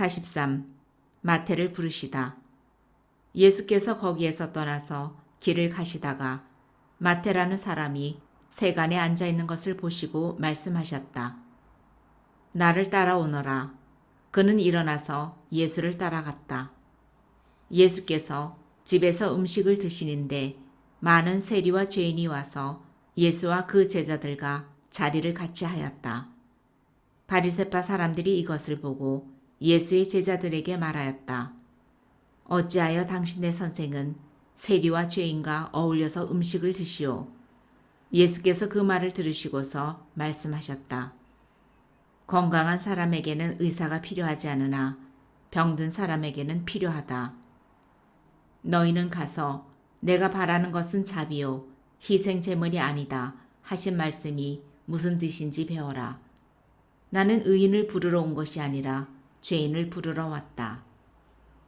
43. 마태를 부르시다. 예수께서 거기에서 떠나서 길을 가시다가 마태라는 사람이 세간에 앉아 있는 것을 보시고 말씀하셨다. 나를 따라오너라. 그는 일어나서 예수를 따라갔다. 예수께서 집에서 음식을 드시는데 많은 세리와 죄인이 와서 예수와 그 제자들과 자리를 같이 하였다. 바리새파 사람들이 이것을 보고 예수의 제자들에게 말하였다. 어찌하여 당신의 선생은 세리와 죄인과 어울려서 음식을 드시오? 예수께서 그 말을 들으시고서 말씀하셨다. 건강한 사람에게는 의사가 필요하지 않으나 병든 사람에게는 필요하다. 너희는 가서 내가 바라는 것은 자비요 희생 제물이 아니다 하신 말씀이 무슨 뜻인지 배워라. 나는 의인을 부르러 온 것이 아니라 죄인을 부르러 왔다.